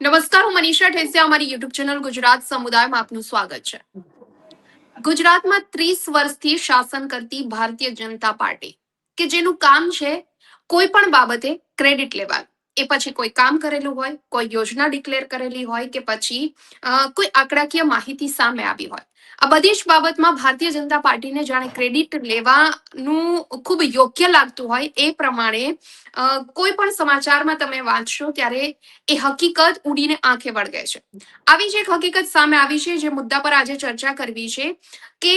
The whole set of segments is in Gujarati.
નમસ્કાર, હું મનીષા ઠેસિયા અમારી યુટ્યુબ ચેનલ ગુજરાત સમુદાયમાં આપનું સ્વાગત છે. ગુજરાતમાં ત્રીસ વર્ષથી શાસન કરતી ભારતીય જનતા પાર્ટી, કે જેનું કામ છે કોઈ પણ બાબતે ક્રેડિટ લેવાનું. એ પછી કોઈ કામ કરેલું હોય, કોઈ યોજના ડિક્લેર કરેલી હોય કે પછી કોઈ આંકડાકીય માહિતી સામે આવી હોય. આ બધી જ બાબતમાં ભારતીય જનતા પાર્ટીને જાણે ક્રેડિટ લેવાનું ખૂબ યોગ્ય લાગતું હોય એ પ્રમાણે કોઈ પણ સમાચારમાં તમે વાંચશો ત્યારે એ હકીકત ઉડીને આંખે વળગે છે. આવી જ એક હકીકત સામે આવી છે, જે મુદ્દા પર આજે ચર્ચા કરવી છે કે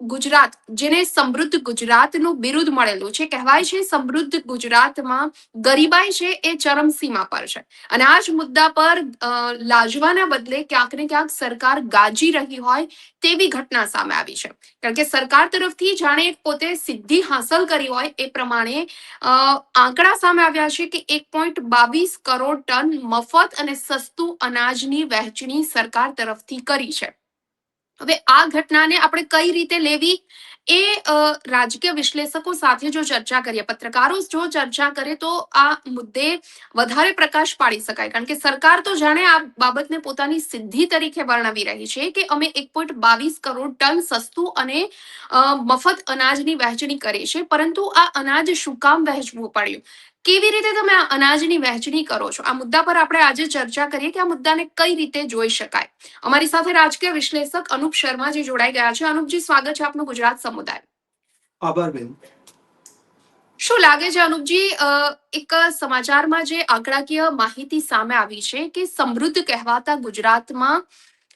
ગુજરાત, જેને સમૃદ્ધ ગુજરાતનું બિરુદ મળેલું છે, કહેવાય છે સમૃદ્ધ ગુજરાતમાં ગરીબાઈ છે એ ચરમસીમા પર છે. અને આ જ મુદ્દા પર લાજવાના બદલે ક્યાંક ને ક્યાંક સરકાર ગાજી રહી હોય તેવી ઘટના સામે આવી છે. કારણ કે સરકાર તરફથી જાણે પોતે સિદ્ધિ હાંસલ કરી હોય એ પ્રમાણે આંકડા સામે આવ્યા છે કે એક પોઈન્ટ બાવીસ કરોડ ટન મફત અને સસ્તું અનાજની વહેંચણી સરકાર તરફથી કરી છે. હવે આ ઘટનાને આપણે કઈ રીતે લેવી એ રાજકીય વિશ્લેષકો સાથે જો ચર્ચા કરીએ, પત્રકારો જો ચર્ચા કરે તો આ મુદ્દે વધારે પ્રકાશ પાડી શકાય. કારણ કે સરકાર તો જાણે આ બાબતને પોતાની સિદ્ધિ તરીકે વર્ણવી રહી છે કે અમે એક પોઈન્ટ બાવીસ કરોડ ટન સસ્તું અને મફત અનાજની વહેંચણી કરી છે. પરંતુ આ અનાજ શું કામ વહેંચવું પડ્યું? કેવી રીતે તમે આ અનાજની વહેંચણી કરો છો? આ મુદ્દા પર આપણે આજે ચર્ચા કરીએ કે આ મુદ્દાને કઈ રીતે જોઈ શકાય? અમારી સાથે રાજકીય વિશ્લેષક અનુપ શર્મા જે જોડાઈ ગયા છે. અનુપજી સ્વાગત છે આપનું ગુજરાત સમુદાય આભાર બેન. શું લાગે છે અનુપજી એક સમાચારમાં જે આંકડાકીય માહિતી સામે આવી છે કે સમૃદ્ધ કહેવાતા ગુજરાતમાં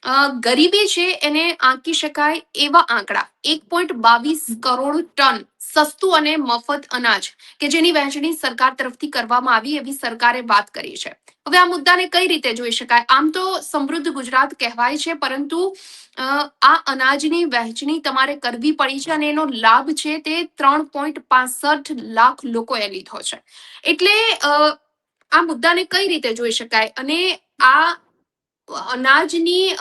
ગરીબી છે એને આંકી શકાય એવા આંકડા, એક પોઈન્ટ બાવીસ કરોડ ટન સસ્તું અને મફત અનાજ કે જેની વહેંચણી સરકાર તરફથી કરવામાં આવી એવી સરકારે વાત કરી છે. હવે આ મુદ્દાને કઈ રીતે જોઈ શકાય? આમ તો સમૃદ્ધ ગુજરાત કહેવાય છે, પરંતુ આ અનાજની વહેંચણી તમારે કરવી પડી છે અને એનો લાભ છે તે ત્રણ પોઈન્ટ પાસઠ લાખ લોકોએ લીધો છે. એટલે આ મુદ્દાને કઈ રીતે જોઈ શકાય? અને આ અનાજની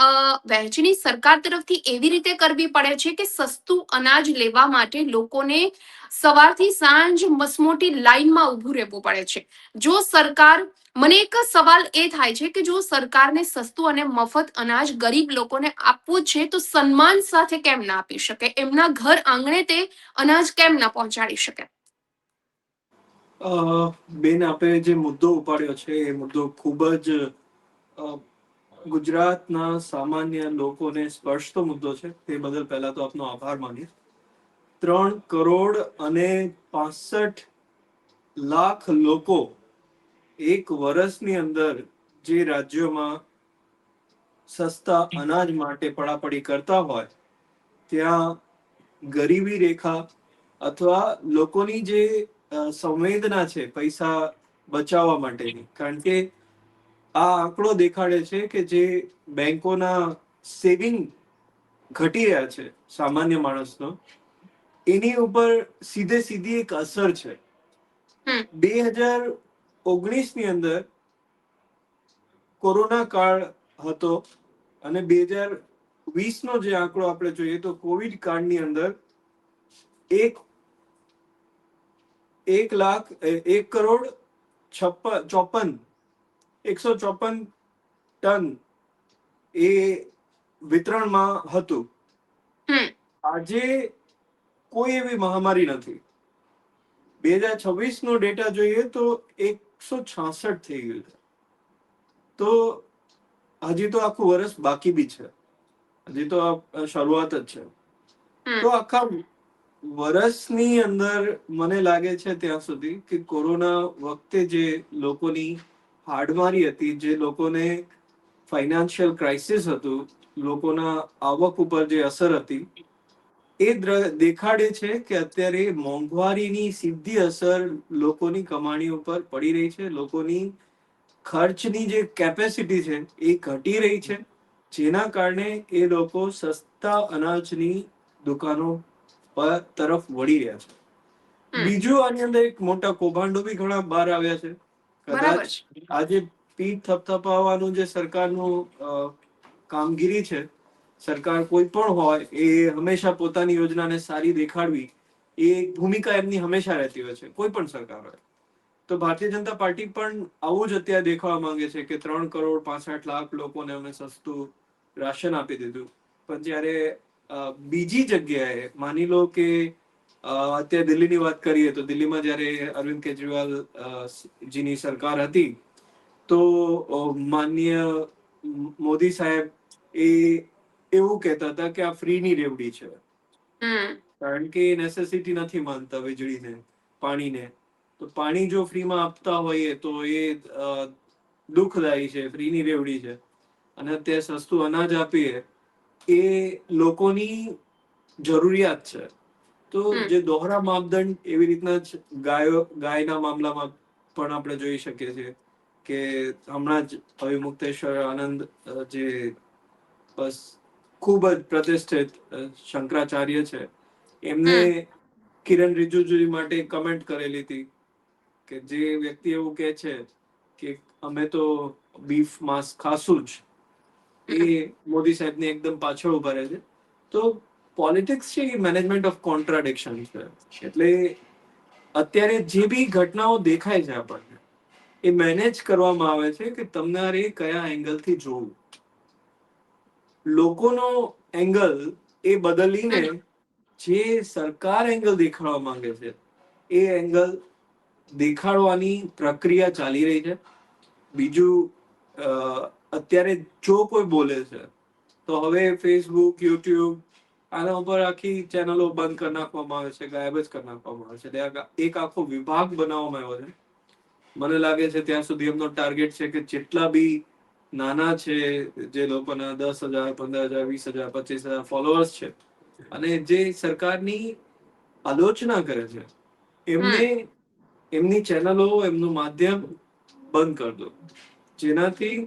વહેંચણી સરકાર તરફથી એવી રીતે કરવી પડે છે કે સસ્તું અનાજ લેવા માટે લોકોને સવારથી સાંજ મસમોટી લાઈનમાં ઊભું રહેવું પડે છે. જો સરકાર, મને એક સવાલ એ થાય છે કે જો સરકારને સસ્તું અને મફત અનાજ ગરીબ લોકોને આપવું છે તો સન્માન સાથે કેમ ના આપી શકે? એમના ઘર આંગણે તે અનાજ કેમ ના પહોંચાડી શકે? બેન આપે જે મુદ્દો ઉપાડ્યો છે, એ મુદ્દો ખૂબ જ ગુજરાતના સામાન્ય લોકોને સ્પર્શતો મુદ્દો છે, તે બદલ પહેલા તો આપનો આભાર માનીએ. ત્રણ કરોડ અને પાસઠ લાખ લોકો એક વર્ષની અંદર જે રાજ્યોમાં સસ્તા અનાજ માટે પડાપડી કરતા હોય, ત્યાં ગરીબી રેખા અથવા લોકોની જે સંવેદના છે પૈસા બચાવવા માટેની, કારણ કે આ આંકડો દેખાડે છે કે જે બેંકોના સેવિંગ ઘટી રહ્યા છે સામાન્ય માણસનો. એની ઉપર સીધે સીધી એક અસર છે. બે હજાર ઓગણીસની અંદર કોરોના કાળ હતો અને બે હજાર વીસ નો જે આંકડો આપણે જોઈએ તો કોવિડ કાળની અંદર એક એક લાખ એક કરોડ છપ્પન ચોપન એકસો ચોપન ટન એ વિતરણમાં હતું. આજે કોઈ એવી મહામારી નથી. બે હજાર છવ્વીસ નો ડેટા જોઈએ તો એકસો છાસઠ થઈ ગયું છે. તો હજી તો આખું વર્ષ બાકી બી છે. હજી તો આ શરૂઆત જ છે. તો આખા વર્ષની અંદર મને લાગે છે ત્યાં સુધી કે કોરોના વખતે જે લોકોની હાડમારી હતી જે લોકોને ફાઇનાન્શિયલ ક્રાઇસિસ હતું લોકોના આવક ઉપર જે અસર હતી એ દેખાડે છે કે અત્યારે મોંઘવારીની સીધી અસર લોકોની કમાણી ઉપર પડી રહી છે લોકોની ખર્ચની જે કેપેસિટી છે એ ઘટી રહી છે જેના કારણે એ લોકો સસ્તા અનાજની દુકાનો પર તરફ વળી રહ્યા છે. બીજું આની અંદર એક મોટા કૌભાંડો બી ઘણા બહાર આવ્યા છે. કદાચ આજે પીઠ થપથપાવવાનું જે સરકારનું કામગીરી છે સરકાર કોઈ પણ હોય એ હંમેશા પોતાની યોજનાને સારી દેખાડવી એ ભૂમિકા એમની હંમેશા રહેતી હોય છે કોઈ પણ સરકાર હોય. તો ભારતીય જનતા પાર્ટી પણ આવું જ અત્યારે દેખાવા માંગે છે કે ત્રણ કરોડ પાસઠ લાખ લોકોને અમે સસ્તું રાશન આપી દીધું. પણ જ્યારે બીજી જગ્યાએ માની લો કે અત્યારે દિલ્હીની વાત કરીએ તો દિલ્હીમાં જ્યારે અરવિંદ કેજરીવાલ જીની સરકાર હતી તો માન્ય મોદી સાહેબ એ એવું કહેતા હતા કે આ ફ્રીની રેવડી છે. કારણ કે નેસેસિટી નથી માનતા વીજળીને પાણીને. તો પાણી જો ફ્રીમાં આપતા હોઈએ તો એ દુઃખદાયી છે ફ્રીની રેવડી છે. અને અત્યારે સસ્તું અનાજ આપીએ એ લોકોની જરૂરિયાત છે. તો જે દોહરા માપદંડ એવી રીતના જ ગાયો ગાયના મામલામાં પણ આપણે જોઈ શકીએ છીએ કે હમણાં જ અવિમુક્તેશ્વર આનંદ જે બસ ખૂબ જ પ્રતિષ્ઠિત શંકરાચાર્ય છે એમને કિરણ રિજુજુજી માટે કમેન્ટ કરેલી હતી કે જે વ્યક્તિ એવું કહે છે કે અમે તો બીફ માંસ ખાશું જ. એ મોદી સાહેબને એકદમ પાછળ ઊભા રહે છે. તો પોલિટિક્સ છે એ મેનેજમેન્ટ ઓફ કોન્ટ્રાડિક્શન છે. એટલે અત્યારે જે બી ઘટનાઓ દેખાય છે આપણને એ મેનેજ કરવામાં આવે છે કે તમારે કયા એંગલથી જોવું. લોકોનો એંગલ એ બદલીને જે સરકાર એંગલ દેખાડવા માંગે છે એ એંગલ દેખાડવાની પ્રક્રિયા ચાલી રહી છે. બીજું અત્યારે જો કોઈ બોલે છે તો હવે ફેસબુક યુટ્યુબ આના ઉપર આખી ચેનલો બંધ કરી નાખવામાં આવે છે ગાયબ જ કરી નાખવામાં આવે છે. એક આખો વિભાગ બનાવવામાં આવ્યો છે. મને લાગે છે ત્યાં સુધી એમનો ટાર્ગેટ છે કે જેટલા બી નાના છે જે લોકોના દસ હજાર પંદર હજાર વીસ હજાર પચીસ હજાર ફોલોઅર્સ છે અને જે સરકારની આલોચના કરે છે એમને એમની ચેનલો એમનું માધ્યમ બંધ કરી દો. જેનાથી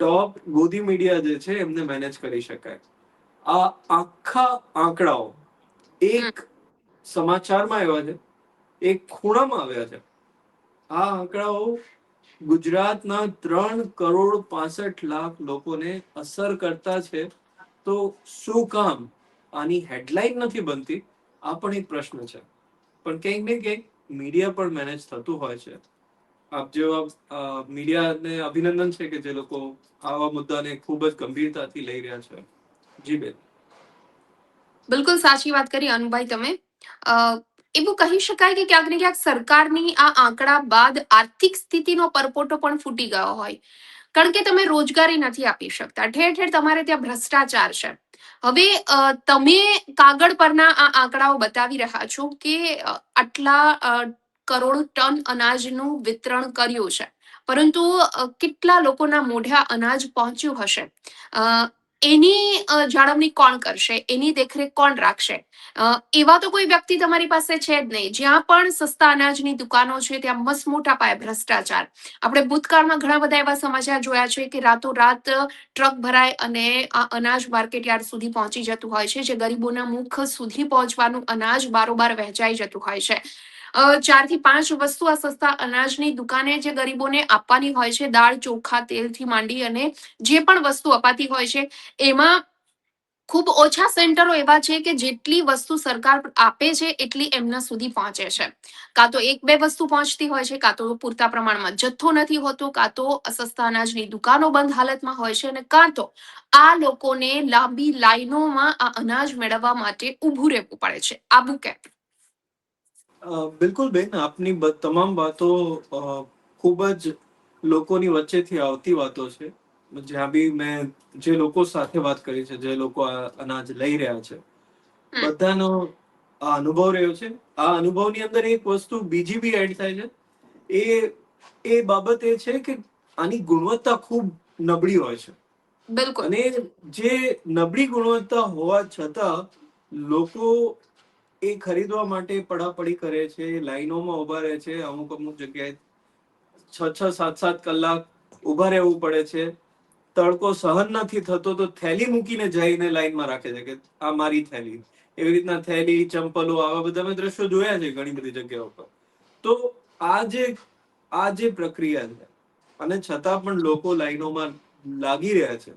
ટોપ ગોદી મીડિયા જે છે એમને મેનેજ કરી શકાય. આ આખા આંકડાઓ એક સમાચારમાં આવ્યા છે એક ખૂણામાં આવ્યા છે. આ આંકડાઓ ગુજરાતના ત્રણ કરોડ પાસઠ લાખ લોકોને અસર કરતા છે. તો શું કામ? આની હેડલાઇન નથી બનતી? આ પણ એક પ્રશ્ન છે. પણ ક્યાંક ને ક્યાંક મીડિયા પણ મેનેજ થતું હોય છે. આપ જેવા મીડિયાને અભિનંદન છે કે જે લોકો આવા મુદ્દાને ખૂબ જ ગંભીરતાથી લઈ રહ્યા છે. જી બેન. બિલકુલ સાચી વાત કરી, અનુભાઈ, તમે. એવું કહી શકાય કે ક્યાંક ને ક્યાંક સરકારની આ આંકડા બાદ આર્થિક સ્થિતિનો પરપોટો પણ ફૂટી ગયો હોય. કારણ કે તમે રોજગારી નથી આપી શકતા. ઠેર ઠેર તમારે ત્યાં ભ્રષ્ટાચાર છે. હવે તમે કાગળ પરના આ આંકડાઓ બતાવી રહ્યા છો કે આટલા કરોડ ટન અનાજનું વિતરણ કર્યું છે. પરંતુ કેટલા લોકોના મોઢા અનાજ પહોંચ્યું હશે? એની જાળવણી કોણ કરશે? એની દેખરેખ કોણ રાખશે? એવા તો કોઈ વ્યક્તિ તમારી પાસે છે જ નહીં. જ્યાં પણ સસ્તા અનાજની દુકાનો છે, ત્યાં મસ્ત મોટા પાયે ભ્રષ્ટાચાર. આપણે ભૂતકાળમાં ઘણા બધા એવા સમાચાર જોયા છે કે રાતોરાત ટ્રક ભરાય અને આ અનાજ માર્કેટયાર્ડ સુધી પહોંચી જતું હોય છે, જે ગરીબોના મુખ સુધી પહોંચવાનું અનાજ બારોબાર વહેંચાઈ જતું હોય છે. અ, ચારથી પાંચ વસ્તુ આ સસ્તા અનાજની દુકાને જે ગરીબોને આપવાની હોય છે દાળ ચોખા તેલથી માંડી અને જે પણ વસ્તુ અપાતી હોય છે એમાં ખૂબ ઓછા સેન્ટરો એવા છે કે જેટલી વસ્તુ સરકાર આપે છે એટલી એમના સુધી પહોંચે છે. કાં તો એક બે વસ્તુ પહોંચતી હોય છે કાં તો પૂરતા પ્રમાણમાં જથ્થો નથી હોતો કાં તો સસ્તા અનાજની દુકાનો બંધ હાલતમાં હોય છે અને કાં તો આ લોકોને લાંબી લાઈનોમાં આ અનાજ મેળવવા માટે ઊભું રહેવું પડે છે. આબુ કેમ અ, બિલકુલ બેન આપની તમામ વાતો ખૂબ જ લોકોની વચ્ચેથી આવતી વાતો છે. જ્યાં બી મેં જે લોકો સાથે વાત કરી છે જે લોકો આ અનાજ લઈ રહ્યા છે બધાનો આ અનુભવ રહ્યો છે. આ અનુભવની અંદર એક વસ્તુ બીજી બી એડ થાય છે. એ એ બાબત એ છે કે આની ગુણવત્તા ખૂબ નબળી હોય છે. બિલકુલ. અને જે નબળી ગુણવત્તા હોવા છતાં લોકો એ ખરીદવા માટે પડાપડી કરે છે, લાઈનોમાં ઊભા રહે છે, અમુક અમુક જગ્યાએ છ છ, સાત સાત કલાક ઊભા રહેવું પડે છે. તડકો સહન નથી થતો તો થેલી મૂકીને જઈને લાઈનમાં રાખે છે કે આ મારી થેલી. એવી રીતના થેલી, ચંપલો આવા બધા મેં દ્રશ્યો જોયા છે ઘણી બધી જગ્યાઓ પર. તો આ જે આ જે પ્રક્રિયા છે, અને છતાં પણ લોકો લાઈનોમાં લાગી રહ્યા છે,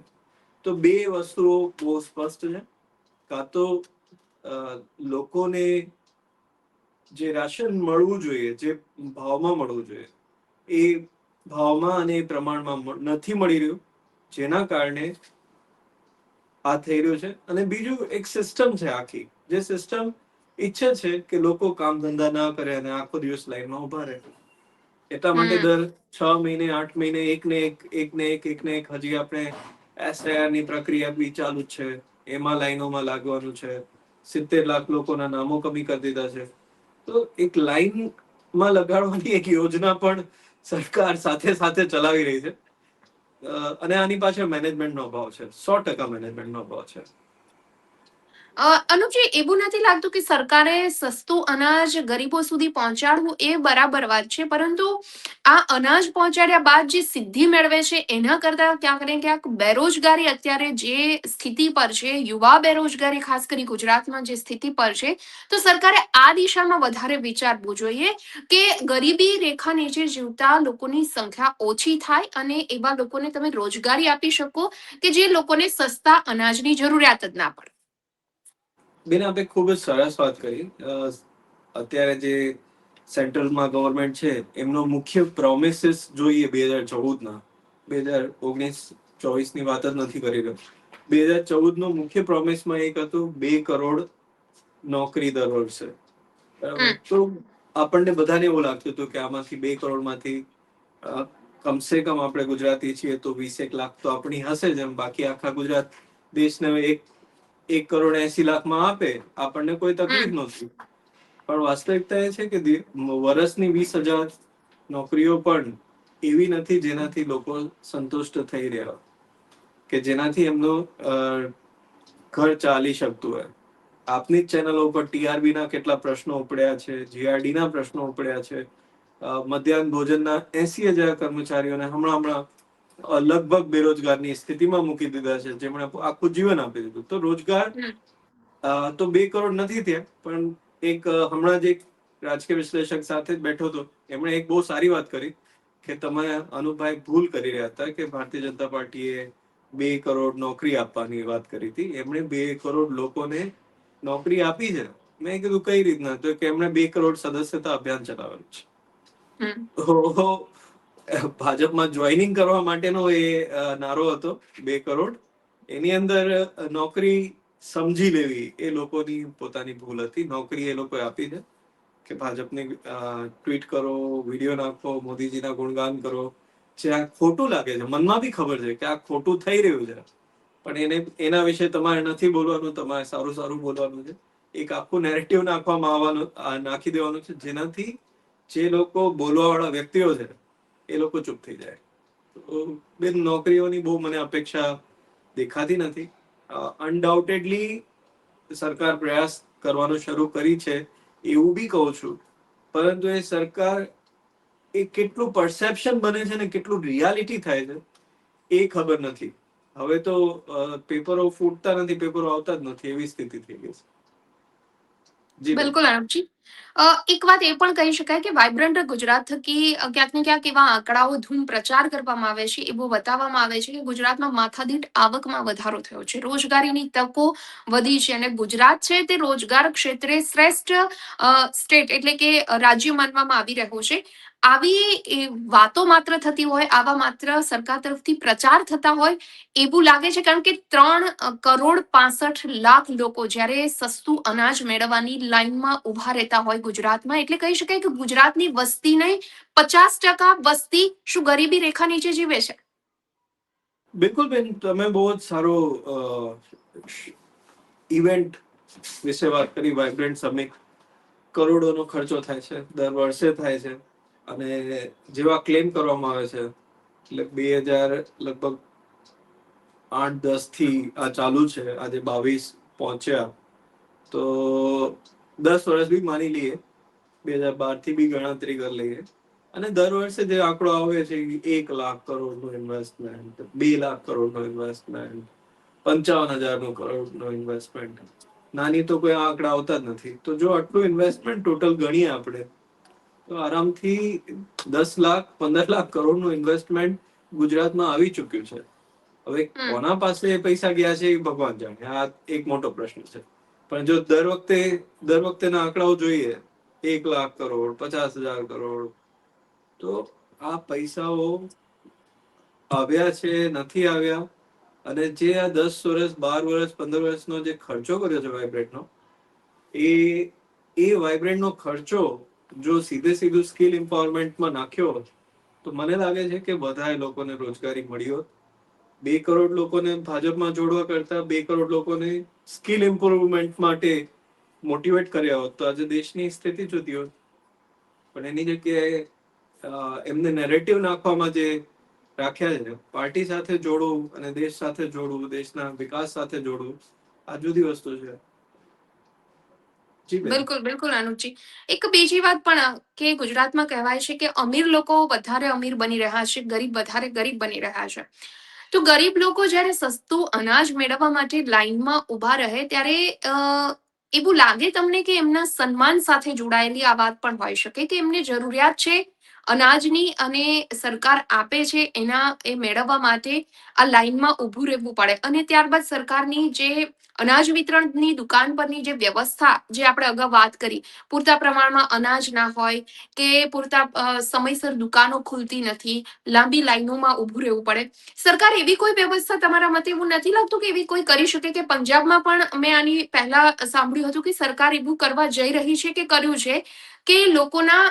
તો બે વસ્તુઓ બહુ સ્પષ્ટ છે. કાં તો લોકોને જે રાશન મળવું જોઈએ જે ભાવમાં મળવું જોઈએ એ ભાવમાં અને પ્રમાણમાં નથી મળી રહ્યું જેના કારણે આ થઈ રહ્યું છે. અને બીજું એક સિસ્ટમ છે આખી જે સિસ્ટમ ઈચ્છે છે કે લોકો કામ ધંધા ના કરે અને આખો દિવસ લાઈનમાં ઊભા રહે. એટલા માટે દર છ મહિને આઠ મહિને એક ને એક એક ને એક એક ને એક હજી આપણે એસઆઈઆરની પ્રક્રિયા બી ચાલુ જ છે. એમાં લાઈનોમાં લાગવાનું છે. સિત્તેર લાખ લોકોના નામો કમી કરી દીધા છે. તો એક લાઈનમાં લગાડવાની એક યોજના પણ સરકાર સાથે સાથે ચલાવી રહી છે. અને આની પાછળ મેનેજમેન્ટનો અભાવ છે. સો ટકા મેનેજમેન્ટનો અભાવ છે. અનુપજી, એવું નથી લાગતું કે સરકારે સસ્તું અનાજ ગરીબો સુધી પહોંચાડવું એ બરાબર વાત છે, પરંતુ આ અનાજ પહોંચાડ્યા બાદ જે સિદ્ધિ મેળવે છે, એના કરતા ક્યાંક ને ક્યાંક બેરોજગારી અત્યારે જે સ્થિતિ પર છે, યુવા બેરોજગારી, ખાસ કરી ગુજરાતમાં જે સ્થિતિ પર છે, તો સરકારે આ દિશામાં વધારે વિચારવું જોઈએ કે ગરીબી રેખા નીચે જીવતા લોકોની સંખ્યા ઓછી થાય અને એવા લોકોને તમે રોજગારી આપી શકો કે જે લોકોને સસ્તા અનાજની જરૂરિયાત જ ના પડે. બેન આપે ખૂબ જ સરસ વાત કરી. અત્યારે જે સેન્ટ્રલમાં ગવર્મેન્ટ છે એમનો મુખ્ય પ્રોમિસિસ જોઈએ બે હજાર ચૌદના. બે હજાર ઓગણીસ ચોવીસની વાત જ નથી કરી રહ્યો. બે હજાર ચૌદનો મુખ્ય પ્રોમિસમાં એક હતું બે કરોડ નોકરી દર વર્ષે. તો આપણને બધાને એવું લાગતું હતું કે આમાંથી બે કરોડમાંથી કમસે કમ આપણે ગુજરાતી છીએ તો વીસેક લાખ તો આપણી હશે જ એમ. બાકી આખા ગુજરાત દેશને એક એક કરોડ એસી લાખમાં આપે આપણને કોઈ તકલીફ નહોતી. પણ વાસ્તવિકતા એ છે કે વર્ષની વીસ હજાર નોકરીઓ પણ એવી નથી જેનાથી લોકો સંતુષ્ટ થઈ રહ્યા. કે જેનાથી એમનું ઘર ચાલી શકતું હોય. આપની જ ચેનલો ઉપર ટીઆરબી ના કેટલા પ્રશ્નો ઉપડ્યા છે જીઆરડી ના પ્રશ્નો ઉપડ્યા છે મધ્યાહન ભોજનના એસી હજાર કર્મચારીઓને હમણાં હમણાં લગભગ બેરોજગારની સ્થિતિમાં મૂકી દીધા છે જેમણે આખું જીવન આપી દીધું. તો રોજગાર તો બે કરોડ નથી થયા પણ એક હમણાં જ એક રાજકીય વિશ્લેષક સાથે બેઠો હતો એમણે એક બહુ સારી વાત કરી કે તમે અનુભાઈ ભૂલ કરી રહ્યા હતા કે ભારતીય જનતા પાર્ટીએ બે કરોડ નોકરી આપવાની વાત કરી હતી. એમણે બે કરોડ લોકોને નોકરી આપી છે. મેં કીધું કઈ રીતના? તો કે એમણે બે કરોડ સદસ્યતા અભિયાન ચલાવેલું છે. ભાજપમાં જોઈનિંગ કરવા માટેનો એ નારો હતો, બે કરોડ. એની અંદર નોકરી સમજી લેવી એ લોકોની પોતાની ભૂલ હતી. નોકરી એ લોકોએ આપી છે કે ભાજપને ટ્વીટ કરો વીડિયો નાખો, મોદીજીના ગુણગાન કરો. જે આ ખોટું લાગે છે, મનમાં બી ખબર છે કે આ ખોટું થઈ રહ્યું છે. પણ એને, એના વિશે તમારે નથી બોલવાનું, તમારે સારું સારું બોલવાનું છે. એક આખું નેરેટિવ નાખવામાં આવવાનું નાખી દેવાનું છે. જેનાથી જે લોકો બોલવા વાળા વ્યક્તિઓ છે એ લોકો ચૂપ થઈ જાય. બેન નોકરીઓની બહુ મને અપેક્ષા દેખાતી નથી. અનડાઉટેડલી સરકાર પ્રયાસ કરવાનો શરૂ કરી છે એવું બી કહું છું. પરંતુ એ સરકાર એ કેટલું પરસેપ્શન બને છે ને કેટલું રિયાલિટી થાય છે એ ખબર નથી. હવે તો પેપરો ફૂટતા નથી પેપરો આવતા જ નથી એવી સ્થિતિ થઈ ગઈ છે. બિલકુલ. અનુપજી એક વાત એ પણ કહી શકાય કે વાઇબ્રન્ટ ગુજરાત થકી ક્યાંક ને ક્યાંક એવા આંકડાઓ ધૂમ પ્રચાર કરવામાં આવે છે, એવું બતાવવામાં આવે છે કે ગુજરાતમાં માથાદીઠ આવકમાં વધારો થયો છે. રોજગારીની તકો વધી છે અને ગુજરાત છે તે રોજગાર ક્ષેત્રે શ્રેષ્ઠ સ્ટેટ એટલે કે રાજ્ય માનવામાં આવી રહ્યું છે. આવી વાતો માત્ર થતી હોય, આવા માત્ર સરકાર તરફથી પ્રચાર થતા હોય, એવું લાગે છે. કારણ કે ત્રણ કરોડ પાસઠ લાખ લોકો જ્યારે સસ્તું અનાજ મેળવવાની લાઈનમાં ઊભા રહેતા હોય ગુજરાતમાં, એટલે કહી શકાય કે ગુજરાતની વસ્તીને પચાસ ટકા વસ્તી શું ગરીબી રેખા નીચે જીવે છે? બિલકુલ બેન, તમે બહુ જ સારો ઇવેન્ટ વિશે વાત કરી, વાઇબ્રન્ટ સમિટ. કરોડોનો ખર્ચો થાય છે, દર વર્ષે થાય છે. અને જેવા ક્લેમ કરવામાં આવે છે, એટલે બે હજાર લગભગ આઠ, દસથી આ ચાલુ છે, આજે બાવીસ પહોંચ્યા. તો દસ વર્ષ બી માની લઈએ, બે હજાર બારથી બી ગણતરી કરી લઈએ. અને દર વર્ષે જે આંકડો આવે છે એક લાખ કરોડનું ઇન્વેસ્ટમેન્ટ બે લાખ કરોડનું ઇન્વેસ્ટમેન્ટ પંચાવન હજારનું કરોડનું ઇન્વેસ્ટમેન્ટ નાની તો કોઈ આંકડા આવતા જ નથી. તો જો આટલું ઇન્વેસ્ટમેન્ટ ટોટલ ગણીએ આપણે તો આરામથી દસ લાખ પંદર લાખ કરોડનું ઇન્વેસ્ટમેન્ટ ગુજરાતમાં આવી ચુક્યું છે. હવે કોના પાસે પૈસા ગયા છે એ ભગવાન જાણે. આ એક મોટો પ્રશ્ન છે. પણ જો દર વખતે દર વખતેના આંકડાઓ જોઈએ એક લાખ કરોડ પચાસ હજાર કરોડ તો આ પૈસાઓ આવ્યા છે નથી આવ્યા. અને જે આ દસ વર્ષ બાર વર્ષ પંદર વર્ષનો જે ખર્ચો કર્યો છે વાઇબ્રેટનો એ એ વાઇબ્રેટનો ખર્ચો જો સીધે સીધું સ્કિલ એમ્પાવરમેન્ટમાં નાખ્યો હોત, તો મને લાગે છે કે વધારે લોકોને રોજગારી મળી હોત બે કરોડ લોકોને ભાજપમાં જોડવા કરતા બે કરોડ લોકોને સ્કિલ ઇમ્પ્રુવમેન્ટ માટે મોટિવેટ કર્યા હોત, તો આજે દેશની સ્થિતિ જોતી હોત પણ એની જગ્યાએ એમને નેરેટિવ નાખવામાં જે રાખ્યા છે, પાર્ટી સાથે જોડવું અને દેશ સાથે જોડવું, દેશના વિકાસ સાથે જોડવું, આ જુદી વસ્તુ છે. બિલકુલ બિલકુલ, અનુપજી. એક બીજી વાત પણ કે ગુજરાતમાં કહેવાય છે કે અમીર લોકો વધારે અમીર બની રહ્યા છે, ગરીબ વધારે ગરીબ બની રહ્યા છે. તો ગરીબ લોકો જ્યારે સસ્તું અનાજ મેળવવા માટે લાઈનમાં ઊભા રહે ત્યારે એવું લાગે તમને કે એમના સન્માન સાથે જોડાયેલી આ વાત પણ હોઈ શકે કે એમને જરૂરિયાત છે અનાજની અને સરકાર આપે છે એના એ મેળવવા માટે આ લાઈનમાં ઊભું રહેવું પડે. અને ત્યારબાદ સરકારની જે અનાજ વિતરણની દુકાન પરની જે વ્યવસ્થા જે આપણે અગાઉ વાત કરી, પૂરતા પ્રમાણમાં અનાજ ના હોય કે પૂરતા સમયસર દુકાનો ખુલતી નથી, લાંબી લાઈનોમાં ઊભું રહેવું પડે. સરકાર એવી કોઈ વ્યવસ્થા તમારા મતે એવું નથી લાગતું કે એવી કોઈ કરી શકે કે પંજાબમાં પણ મેં આની પહેલા સાંભળ્યું હતું કે સરકાર એવું કરવા જઈ રહી છે કે કર્યું છે કે લોકોના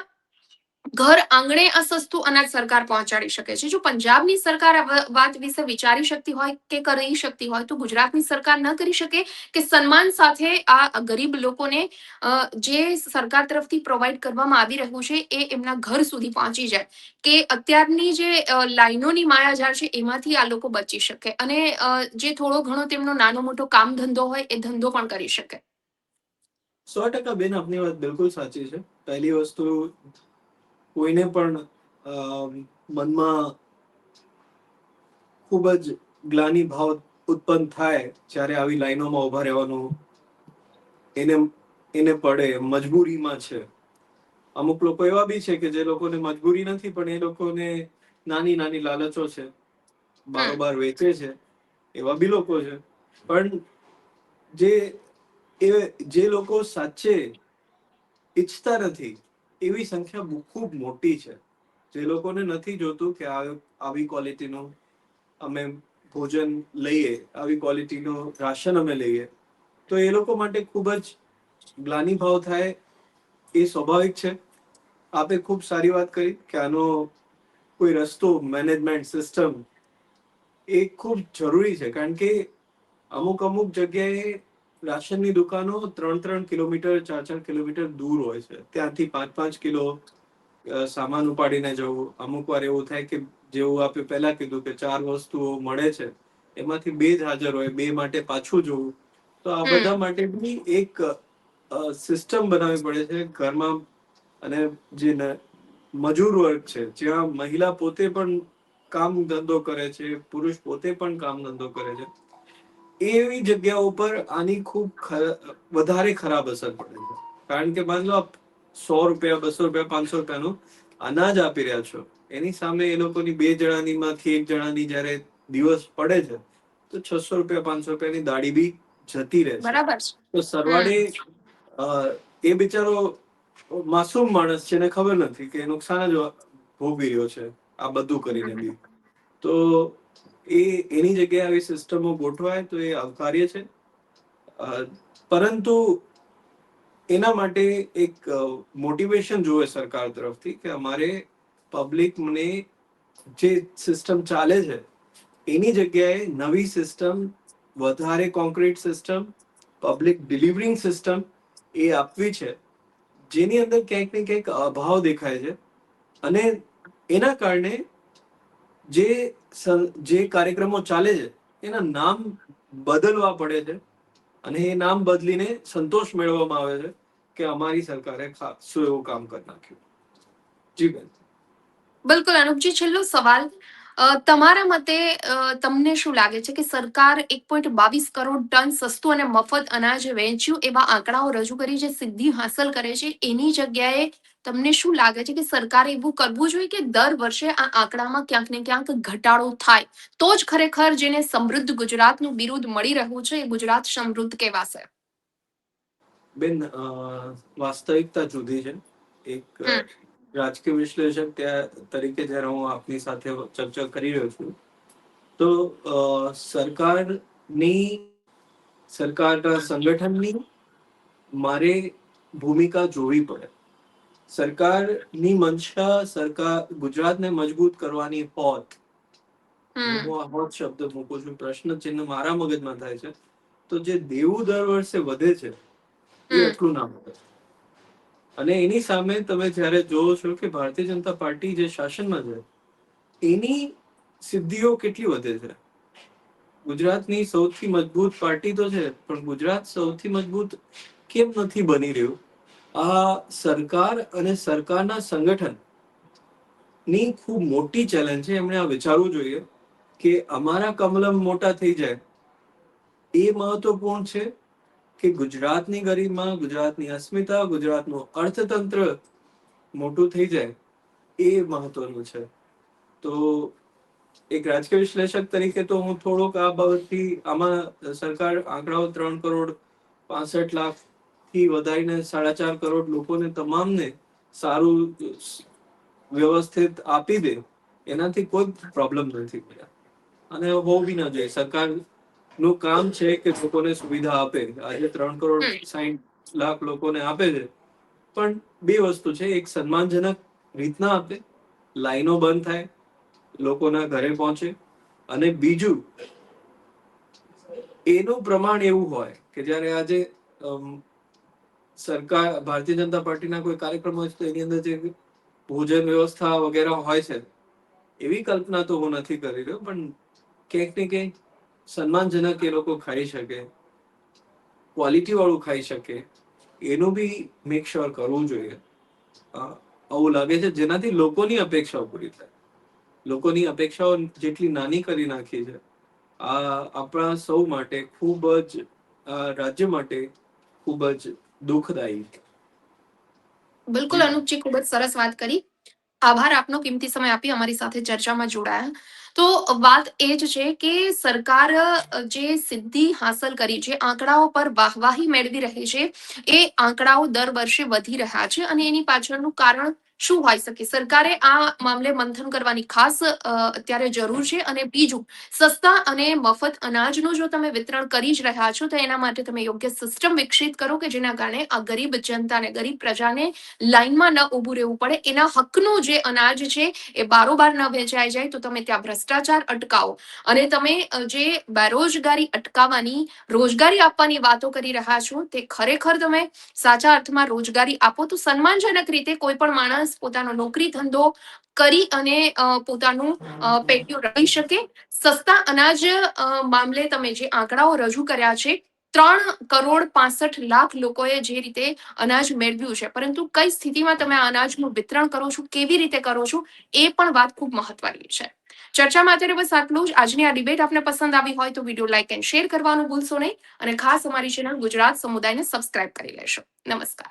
ઘર આંગણે આ સસ્તું અનાજ સરકાર પહોંચાડી શકે છે. જો પંજાબની સરકાર આ વાત વિશે વિચારી શકતી હોય કે કરી શકતી હોય, તો ગુજરાતની સરકાર ન કરી શકે કે સન્માન સાથે આ ગરીબ લોકોને જે સરકાર તરફથી પ્રોવાઈડ કરવામાં આવી રહ્યું છે, એ એમના ઘર સુધી પહોંચી જાય. કે અત્યારની જે લાઈનોની માયાજાળ છે, એમાંથી આ લોકો બચી શકે અને જે થોડો ઘણો તેમનો નાનો મોટો કામ ધંધો હોય, એ ધંધો પણ કરી શકે. સો ટકા બેન, આપની વાત બિલકુલ સાચી છે. પહેલી વસ્તુ કોઈને પણ મનમાં ખૂબ જ ગ્લાની ભાવ ઉત્પન્ન થાય જ્યારે આવી લાઈનોમાં ઊભા રહેવાનું એને એને પડે, મજબૂરીમાં છે. અમુક લોકો એવા બી છે કે જે લોકોને મજબૂરી નથી, પણ એ લોકોને નાની નાની લાલચો છે, બારોબાર વેચે છે, એવા બી લોકો છે. પણ જે એ, જે લોકો સાચે ઈચ્છતા નથી એવી સંખ્યા ખૂબ મોટી છે. જે લોકોને નથી જોતું કે આવી ક્વોલિટીનું અમે ભોજન લઈએ, આવી ક્વોલિટીનું રાશન અમે લઈએ. તો એ લોકો માટે ખૂબ જ ગ્લાનીભાવ થાય એ સ્વાભાવિક છે. આપે ખૂબ સારી વાત કરી કે આનો કોઈ રસ્તો મેનેજમેન્ટ સિસ્ટમ એ ખૂબ જરૂરી છે. કારણ કે અમુક અમુક જગ્યાએ રાશનની દુકાનો ત્રણ ત્રણ કિલોમીટર ચાર ચાર કિલોમીટર દૂર હોય છે. ત્યાંથી પાંચ પાંચ કિલો સામાન ઉપાડીને જવું. અમુક વાર એવું થાય કે જેવું આપે પહેલા કીધું કે ચાર વસ્તુઓ મળે છે એમાંથી બે જ હાજર હોય બે માટે પાછું જોવું. તો આ બધા માટે બી એક સિસ્ટમ બનાવવી પડે છે ઘરમાં અને જે મજૂર વર્ગ છે જ્યાં મહિલા પોતે પણ કામ ધંધો કરે છે પુરુષ પોતે પણ કામ ધંધો કરે છે. એવી જગ્યાઓ ઉપર આની ખૂબ વધારે ખરાબ અસર પડે છે. કારણ કે માની લો સો રૂપિયા બસો રૂપિયા પાંચસો રૂપિયાનું અનાજ આપી રહ્યા છો એની સામે એ લોકોની બે જણાની માંથી એક જણાની જયારે દિવસ પડે છે તો છસો રૂપિયા પાંચસો રૂપિયાની દાડી બી જતી રહે છે. તો સરવાળે એ બિચારો માસૂમ માણસ છે એને ખબર નથી કે નુકસાન જ ભોગવી રહ્યો છે આ બધું કરીને બી. તો એ એની જગ્યાએ આવી સિસ્ટમો ગોઠવાય તો એ આવકાર્ય છે. પરંતુ એના માટે એક મોટિવેશન જોવે સરકાર તરફથી કે અમારે પબ્લિકને જે સિસ્ટમ ચાલે છે, એની જગ્યાએ નવી સિસ્ટમ, વધારે concrete system public delivering system એ આપવી છે, જેની અંદર ક્યાંક ને ક્યાંક અભાવ દેખાય છે. અને એના કારણે જે જે કાર્યક્રમો ચાલે છે, એના નામ બદલવા પડે છે અને એ નામ બદલીને સંતોષ મેળવવામાં આવે છે કે અમારી સરકારે ખાસું એવું કામ કરી નાખ્યું. જી બેન. બિલકુલ, અનુપજી, છેલ્લો સવાલ. તમારા મતે તમને શું લાગે છે કે સરકાર એક પોઈન્ટ બાવીસ કરોડ ટન સસ્તું અને મફત અનાજ વેચ્યું એવા આંકડાઓ રજૂ કરી જે સિદ્ધિ હાંસલ કરે છે, એની જગ્યાએ તમને શું લાગે છે કે સરકારે એવું કરવું જોઈએ કે દર વર્ષે આ આંકડામાં ક્યાંક ને ક્યાંક ઘટાડો થાય? તો જ ખરેખર જેને સમૃદ્ધ ગુજરાતનું બિરુદ મળી રહ્યું છે એ ગુજરાત સમૃદ્ધ કહેવાશે. બેન વાસ્તવિકતા જુદી છે. એક રાજકીય વિશ્લેષક તરીકે જ્યારે હું આપની સાથે ચર્ચા કરી રહ્યો છું તો સરકારની સરકારના સંગઠનની મારે ભૂમિકા જોવી પડે. સરકારની મંશા સરકાર ગુજરાતને મજબૂત કરવાની હોત. હું આ હોત શબ્દ મૂકું છું પ્રશ્ન ચિહ્ન મારા મગજમાં થાય છે. તો જે દેવું દર વર્ષે વધે છે એ એટલું ના વધે. અને એની સામે તમે જ્યારે જોવો છો કે ભારતીય જનતા પાર્ટી જે શાસનમાં છે એની સિદ્ધિઓ કેટલી વધે છે? ગુજરાતની સૌથી મજબૂત પાર્ટી તો છે પણ ગુજરાત સૌથી મજબૂત કેમ નથી બની રહ્યું? આ સરકાર અને સરકારના સંગઠનની ખૂબ મોટી ચેલેન્જ છે. એમણે આ વિચારવું જોઈએ કે અમારા કમલમ મોટા થઈ જાય એ મહત્વપૂર્ણ છે કે ગુજરાતની ગરીબમાં ગુજરાતની અસ્મિતા, ગુજરાતનું અર્થતંત્ર મોટું થઈ જાય એ મહત્વનું છે. તો એક રાજકીય વિશ્લેષક તરીકે તો હું થોડોક આ બાબતથી આમાં સરકાર આંકડાઓ ત્રણ કરોડ પાસઠ લાખ થી વધારીને સાડા ચાર કરોડ લોકોને તમામને સારું વ્યવસ્થિત આપી દે એનાથી કોઈ પ્રોબ્લેમ નથી અને હોવું બી ના જોઈએ. સરકારનું કામ છે કે લોકોને સુવિધા આપે. આજે ત્રણ કરોડ સાઈઠ લાખ લોકોને આપે છે. પણ બે વસ્તુ છે. એક સન્માનજનક રીતના આપે. લાઈનો બંધ થાય લોકોના ઘરે પહોંચે. અને બીજું એનું પ્રમાણ એવું હોય કે જ્યારે આજે સરકાર, ભારતીય જનતા પાર્ટીના કોઈ કાર્યક્રમ હોય તો એની અંદર જે ભોજન વ્યવસ્થા વગેરે હોય છે, એવી કલ્પના તો હું નથી કરી રહ્યો, પણ ક્યાંક ને ક્યાંક સન્માનજનક એ લોકો ખાઈ શકે ક્વોલિટી વાળું ખાઈ શકે, એનું બી મેક શ્યોર કરવું જોઈએ. આવું લાગે છે જેનાથી લોકોની અપેક્ષાઓ પૂરી થાય. લોકોની અપેક્ષાઓ જેટલી નાની કરી નાખી છે, આ આપણા સૌ માટે ખૂબ જ રાજ્ય માટે ખૂબ જ દુઃખદાયી બિલકુલ, અનુપજી, ખૂબ જ સરસ વાત કરી. આભાર આપનો કિંમતી સમય આપી અમારી સાથે ચર્ચામાં જોડાયા. તો વાત એ જ છે કે સરકાર જે સિદ્ધિ હાંસલ કરી છે, આંકડાઓ પર વાહવાહી મેળવી રહી છે, એ આંકડાઓ દર વર્ષે વધી રહ્યા છે અને એની પાછળનું કારણ શું હોઈ શકે? સરકારે આ મામલે મંથન કરવાની ખાસ અત્યારે જરૂર છે અને બીજું, સસ્તા અને મફત અનાજનું જો તમે વિતરણ કરી જ રહ્યા છો, તો એના માટે તમે યોગ્ય સિસ્ટમ વિકસિત કરો કે જેના કારણે આ ગરીબ જનતાને, ગરીબ પ્રજાને લાઈનમાં ન ઊભું રહેવું પડે. એના હકનું જે અનાજ છે, એ બારોબાર ન વેચાઈ જાય, તો તમે ત્યાં ભ્રષ્ટાચાર અટકાવો. અને તમે જે બેરોજગારી અટકાવવાની, રોજગારી આપવાની વાતો કરી રહ્યા છો, તે ખરેખર તમે સાચા અર્થમાં રોજગારી આપો તો સન્માનજનક રીતે કોઈ પણ માણસ પોતાનો નોકરી ધંધો કરી અને પોતાનું પેટ્યું રહી શકે. સસ્તા અનાજ મામલે તમે જે આંકડાઓ રજૂ કર્યા છે, ત્રણ કરોડ પાસઠ લાખ લોકોએ જે રીતે અનાજ મેળવ્યું છે. પરંતુ કઈ સ્થિતિમાં તમે આ અનાજનું વિતરણ કરો છો, કેવી રીતે કરો છો, એ પણ વાત ખૂબ મહત્વની છે. ચર્ચામાં અત્યારે બસ આટલું જ. આજની આ ડિબેટ આપને પસંદ આવી હોય તો વીડિયો લાઇક એન્ડ શેર કરવાનું ભૂલશો નહીં. અને ખાસ અમારી ચેનલ ગુજરાત સમુદાયને સબસ્ક્રાઇબ કરી લેશો. નમસ્કાર.